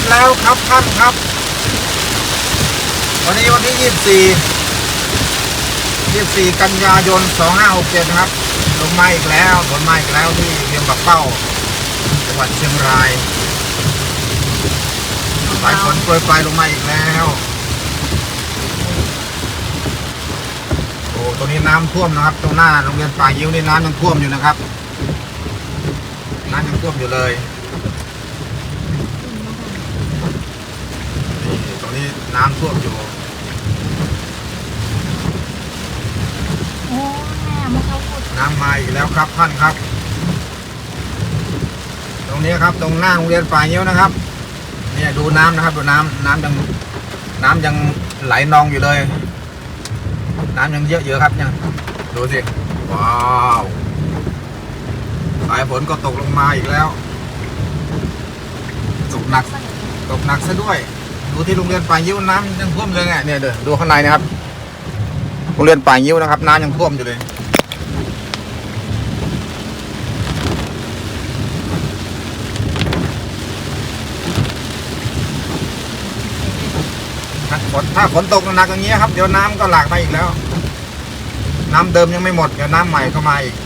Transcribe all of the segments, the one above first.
กแล้วครับท่านครับ วันนี้วันที่ยี่สี่ยี่สี่กันยายนสองห้าหกเจ็ดครับลงมาอีกแล้วฝนมาอีกแล้วที่เวียงปักเป้าจังหวัดเชียงรายสายฝนโปรยปลายลงมาอีกแล้วโอ้ตรงนี้น้ำท่วมนะครับ ตรงหน้าโรงเรียนป่ายิ้วนี่น้ำยังท่วมอยู่นะครับน้ำยังท่วมอยู่เลย ตรงนี้น้ำท่วมอยู่โอ้แม่มันเขาพูดน้ำมาอีกแล้วครับท่านครับ ตรงนี้ครับตรงหน้าโรงเรียนป่ายิ้วนะครับ เนี่ยดูน้ำนะครับดูน้ำน้ำยังน้ำยังไหลนองอยู่เลย น้ำยังเยอะเยอะครับเนี่ยดูสิว้าวสายฝนก็ตกลงมาอีกแล้ว ตกหนัก ตกหนักซะด้วย ดูที่โรงเรียนป่ายิ้วน้ำยังท่วมเลยไงเนี่ยเดี๋ยวดูข้างในนะครับโรงเรียนป่ายิ้วนะครับน้ำยังท่วมอยู่เลยถ้าฝนถ้าฝนตกหนักอย่างนี้ยครับเดี๋ยวน้ำก็หลากมาอีกแล้ว น้ำเดิมยังไม่หมดเดี๋ยวน้ำใหม่ก็มาอีก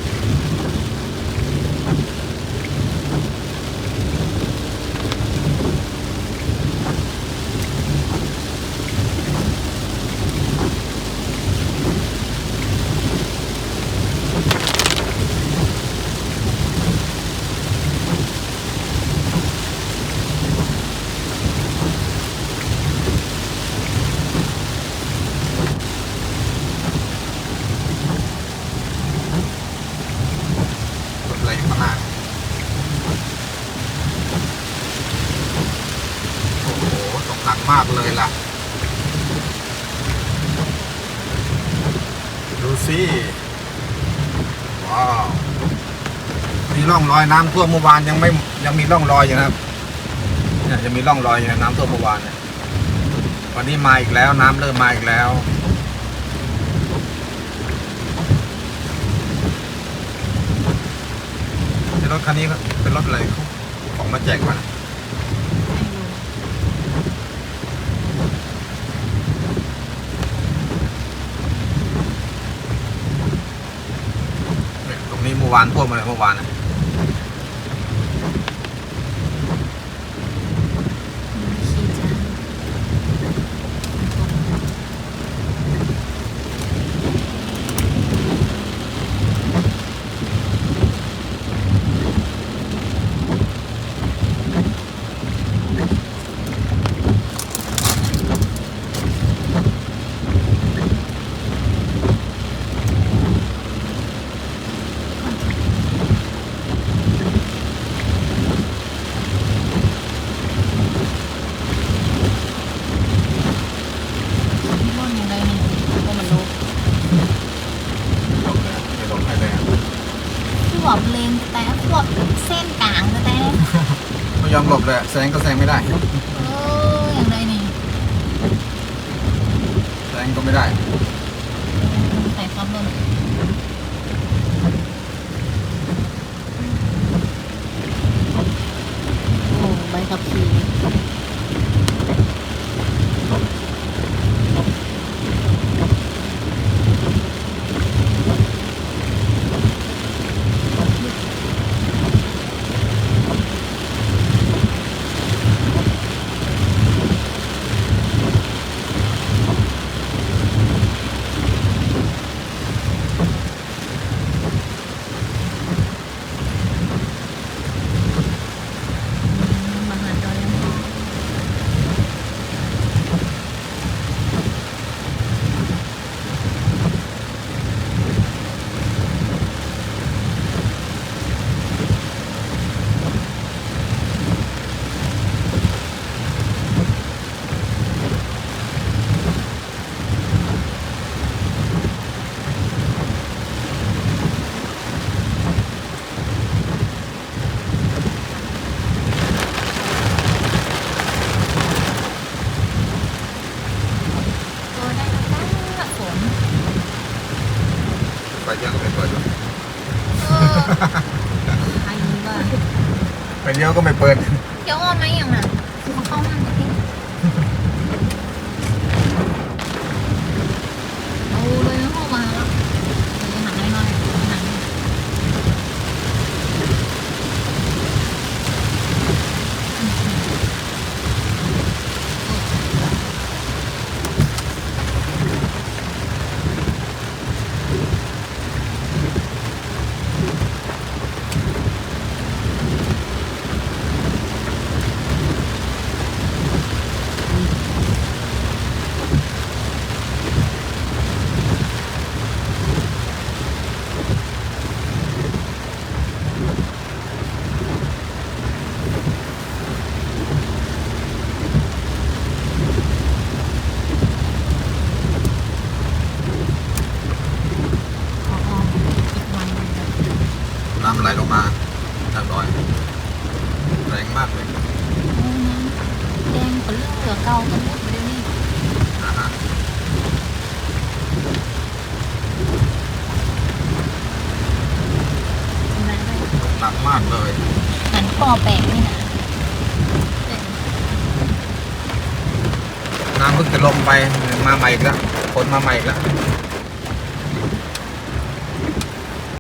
รถอะไรอยู่ข้างหน้าโอ้โห ตกหนักมากเลยล่ะ ดู สิว้าวมีร่องรอยน้ำท่วมเมื่อวานยังไม่ยังมีร่องรอยอยู่นะครับเนี่ยยังมีร่องรอยอยู่นะน้ำท่วมเมื่อวานเนี่ยวันนี้มาอีกแล้ว น้ำเริ่มมาอีกแล้วรถคันนี้เป็นรถอะไรขาของมาแจกมาเนี่ยตรงนี้เมื่อ วานท่วมมาเลยเมื่อวานนะไม่ลงให้เลยอะ ขวบเลนแต่ขวบเส้นกลางแต่ ไม่ยอมหลบ เลยอะแซงก็แซงไม่ได้เอออย่างไรนี่แซงก็ไม่ได้ใส่ความเบิ่งโอ้ใบขับขี่มาหาจอยยังพอ ตัวได้แล้วฝน ไปเยอะก็ไม่เปิดด้วย เออ ไอ้บ้าไปเยอะก็ไม่เปิด เดี๋ยวอ้อมไหมอย่างน่ะเข้าห้างกันดิเอาเลยเข้ามาแล้วเลยหันน้อยๆหัน ขอออกอีกวันหนึ่งนะ น้ำไหลลงมาจากดอยแรง มากเลยโอ้น้ำแดงกว่าเรื่องเหลือเก่ากันหมดเลยนี่อ่าฮะทำไรได้หนักมากเลยหันคอแปลกนี่นะแปลกน้ำเพิ่งจะลงไปมาใหม่อีกแล้วฝนมาใหม่อีกแล้ว